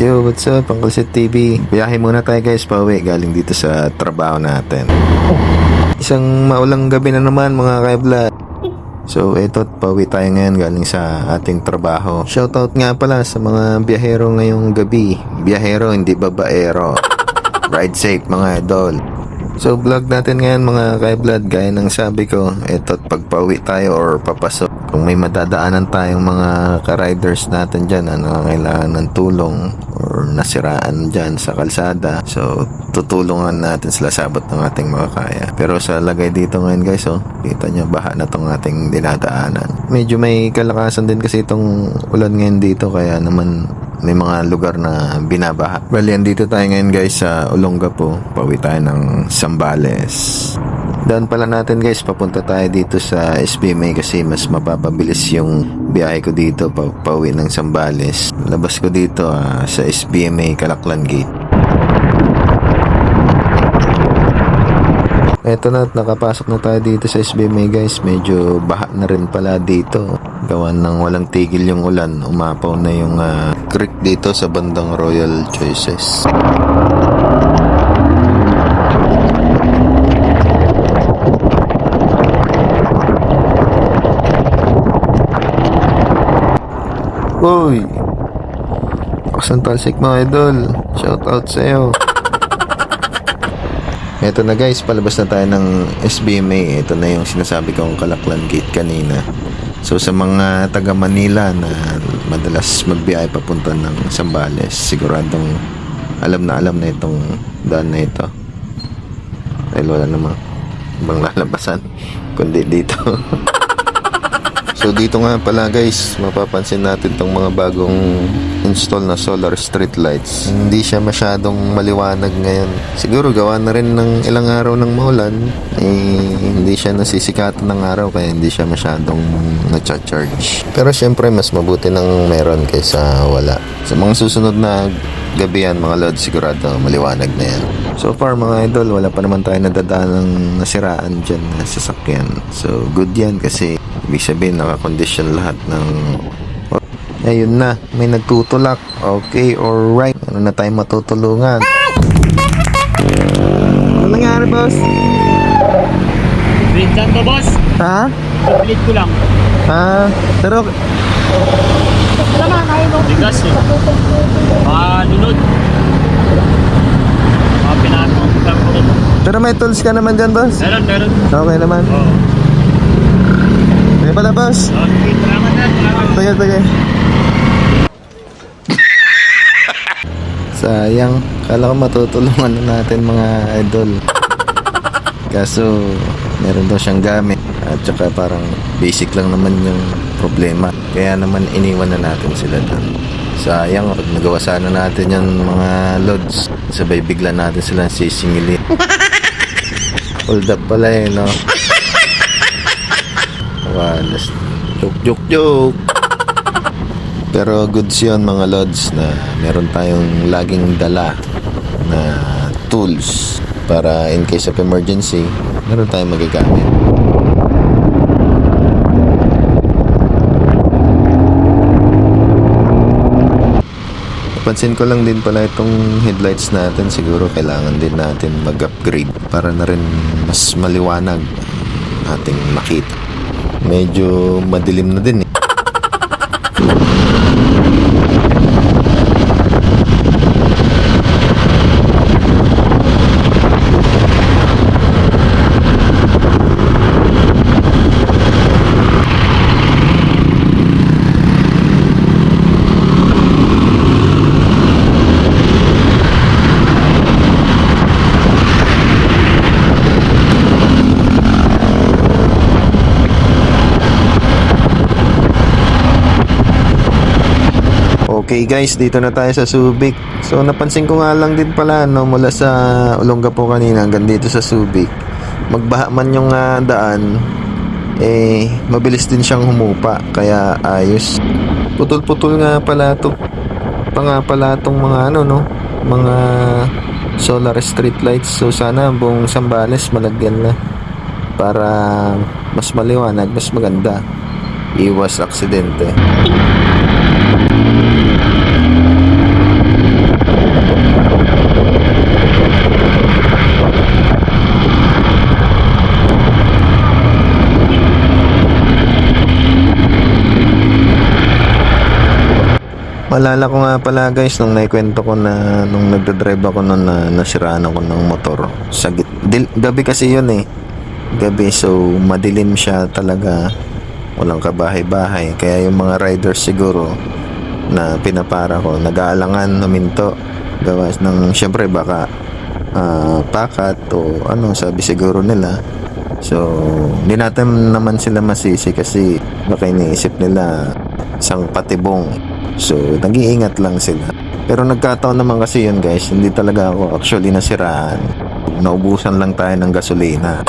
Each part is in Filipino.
Yo, what's up? Pangkalsit TV. Biyahe muna tayo guys, pauwi galing dito sa trabaho natin. Isang maulang gabi na naman mga kaibla. So, eto, pauwi tayo ngayon galing sa ating trabaho. Shoutout nga pala sa mga biyahero ngayong gabi. Biyahero, hindi babaero. Ride safe mga idol. So, vlog natin ngayon mga kaiblad. Gaya ng sabi ko, eto, pag pauwi tayo or papasok, kung may madadaanan tayong mga ka-riders natin dyan na nangangailangan ng tulong or nasiraan dyan sa kalsada. So, tutulungan natin sila sabot ng ating mga kaya. Pero sa lagay dito ngayon guys, oh, kita nyo, baha na tong ating dinadaanan. Medyo may kalakasan din kasi itong ulan ngayon dito, kaya naman may mga lugar na binabaha. Well, yan dito tayo ngayon guys sa Olongapo. Pauwi tayo ng Sambales. Daan pala natin guys, papunta tayo dito sa SBMA kasi mas mapapabilis yung biyahe ko dito pa pauwi ng Sambales. Labas ko dito ah, sa SBMA Kalaklan Gate. Eto na, nakapasok na tayo dito sa SBMA guys. Medyo baha na rin pala dito. Gawan ng walang tigil yung ulan. Umapaw na yung ah, creek dito sa bandang Royal Choices. Uy! Asan talsik mga idol? Shout out sa'yo. Ito na guys, palabas na tayo ng SBMA. Ito na yung sinasabi kong Kalaklan Gate kanina. So sa mga taga Manila na madalas magbiyahe papunta ng Sambales, siguradong alam na alam na itong daan na ito. Dahil wala namang ibang lalabasan kundi dito. So dito nga pala guys, mapapansin natin tong mga bagong install na solar street lights. Hindi siya masyadong maliwanag ngayon. Siguro gawa na rin ng ilang araw ng maulan, eh, hindi siya nasisikatan ng araw kaya hindi siya masyadong na-charge. Pero syempre mas mabuti nang meron kaysa wala. Sa mga susunod na gabi yan mga lod, sigurado maliwanag na yan. So far mga idol, wala pa naman tayo nadadaan ng nasiraan dyan na sasakyan. So good yan kasi ibig sabihin nakakondisyon lahat ng Ayun na, may nagtutulak. Okay, alright. Ano na tayo matutulungan? Ano nangyari, boss? Vincent to boss, Ha? complete ko lang. Ha? Pero, Bigas eh. Mga lunod. Mga lang ko rin. pero may tools ka naman dyan, boss? Meron, meron. Okay naman. Oo. May pala, boss. Sige, salamat na. Salamat. Tagal, tagal. Sayang. Kala ko matutulungan na natin mga idol. Kaso, meron daw siyang gamit. At saka parang basic lang naman yung problema. Kaya naman iniwan na natin sila doon. Sayang, pag nagawa sana natin yung mga loads, sabay bigla natin silang sisingili. Hold up pala eh, no? Walas. Joke, joke, joke. Pero goods yun mga lods na meron tayong laging dala na tools para in case of emergency, meron tayong magagamit. Napansin ko lang din pala itong headlights natin siguro kailangan din natin mag-upgrade para na rin mas maliwanag ating makita. Medyo madilim na din eh. Okay guys, dito na tayo sa Subic. So napansin ko nga lang din pala no mula sa Olongapo kanina hanggang dito sa Subic. Magbaha man yung ah, daan eh mabilis din siyang humupa kaya ayos. Putol-putol nga pala to. Pa nga pala tong mga ano no, mga solar street lights. So sana buong Sambales malagyan na para mas maliwanag, mas maganda. Iwas aksidente. Malala ko nga pala guys nung naikwento ko na nung nagdadrive ako noon na nasiraan ako ng motor. Sa dil- gabi kasi yun eh. Gabi so madilim siya talaga. Walang kabahay-bahay. Kaya yung mga riders siguro na pinapara ko nag-aalangan huminto. Gawas ng syempre baka ah, pakat o ano sabi siguro nila. So hindi natin naman sila masisi kasi baka iniisip nila isang patibong. So, nag-iingat lang sila. Pero nagkataon naman kasi yun guys, hindi talaga ako actually nasiraan. Naubusan lang tayo ng gasolina.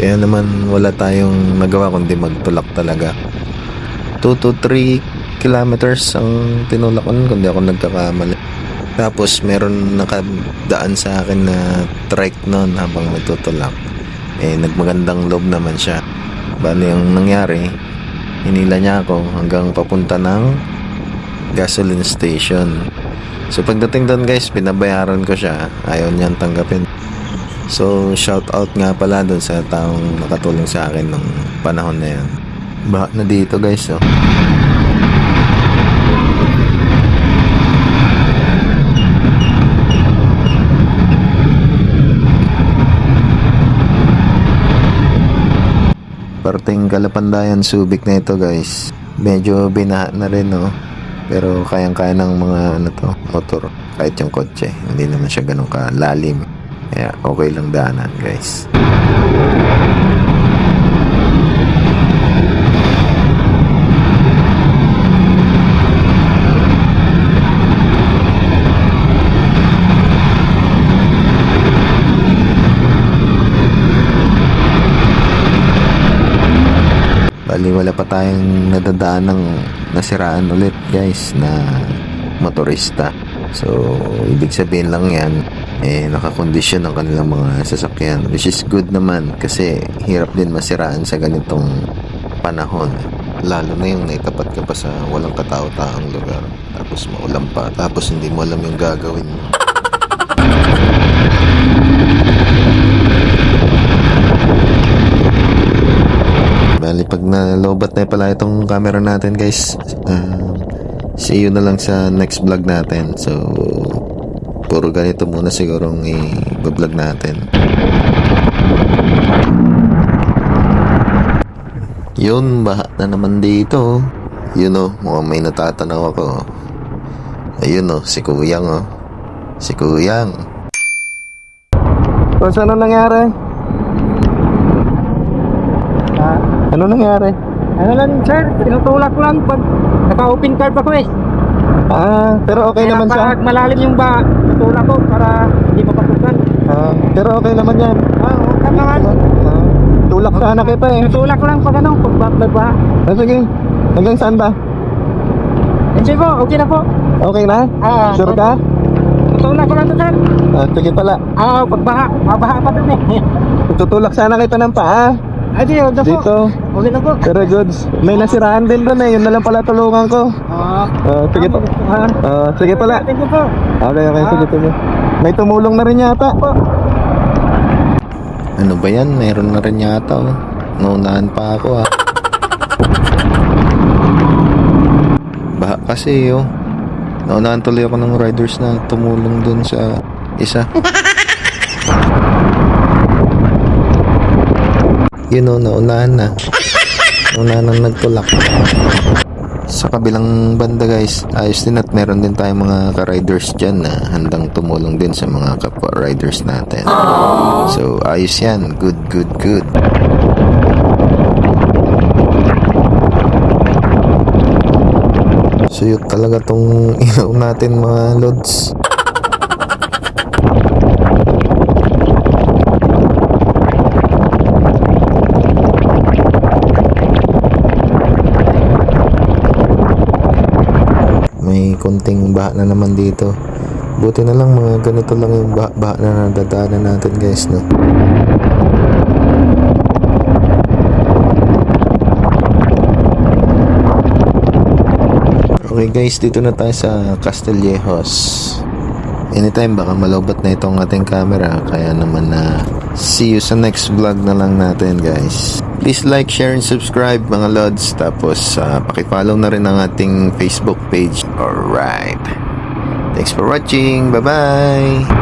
Kaya naman wala tayong nagawa kundi magtulak talaga. 2 to 3 kilometers ang tinulak ko nun kundi ako nagkakamali. Tapos meron nakadaan sa akin na trike noon habang nagtutulak. Eh nagmagandang loob naman siya. Bali yung nangyari, hinila niya ako hanggang papunta ng gasoline station. So pagdating doon guys, pinabayaran ko siya. Ayaw niyang tanggapin. So shout out nga pala doon sa taong nakatulong sa akin nung panahon na yan. Baha na dito guys oh. Parting Kalapandayan Subic na ito guys. Medyo binaha na rin no. Pero kayang-kaya ng mga ano to, motor. Kahit yung kotse. Hindi naman siya ganun kalalim. Kaya okay lang daanan guys. Bali wala pa tayong nadadaan ng nasiraan ulit guys na motorista. So, ibig sabihin lang yan, eh, nakakondisyon ang kanilang mga sasakyan. Which is good naman kasi hirap din masiraan sa ganitong panahon. Lalo na yung naitapat ka pa sa walang katao-taong lugar. Tapos maulan pa. Tapos hindi mo alam yung gagawin mo. Bali, pag nalobat na pala itong camera natin guys, um, see you na lang sa next vlog natin. So, puro ganito muna sigurong i-vlog natin. Yun, baha na naman dito. Yun o, mukhang may natatanaw ako. Ayun o, si Kuyang o. Si Kuyang. O, saan nangyari? Ah, Ano nangyari? Ano lang sir, tinutulak lang pag naka-open card ako eh. Ah, pero okay Kaya naman siya. pag malalim yung ba, tutulak ko para hindi mapatukan. Ah, pero okay naman yan. Ah, ka naman. Ah, tulak sana kita eh. Tutulak lang pag ano, pag ba, pag ba. Ah, sige. Hanggang saan ba? Enjoy po, okay na po. Okay na? Ah, Sure ka? Tutulak ko lang to sir. Ah, sige pala. Ah, pag baha, mabaha pa dun eh. Tutulak sana kita ng paa. Ay, di, huwag na po. Dito. Okay na po. Pero goods. May nasiraan din doon eh. Yun na lang pala tulungan ko. Ah, Ah, sige pa. ah, Ah, sige pala. Thank you po. Okay, okay. Sige, sige. May tumulong na rin yata. Ano ba yan? Meron na rin yata oh. Naunahan pa ako ah. Baha kasi oh. Naunahan tuloy ako ng riders na tumulong dun sa isa. Yun oh, naunahan na. Naunahan na nagtulak. Sa kabilang banda guys, ayos din at meron din tayong mga ka-riders dyan na handang tumulong din sa mga kapwa-riders natin. So, ayos yan. Good, good, good. Suyot talaga tong ilaw natin mga lods. May konting baha na naman dito. Buti na lang mga ganito lang yung baha, baha na nadadaanan natin guys, no? Okay guys, dito na tayo sa Castillejos. Anytime baka malobat na itong ating camera kaya naman na See you sa next vlog na lang natin guys. Please like, share, and subscribe mga lods. Tapos uh, pakifollow na rin ang ating Facebook page. Alright. Thanks for watching. Bye-bye.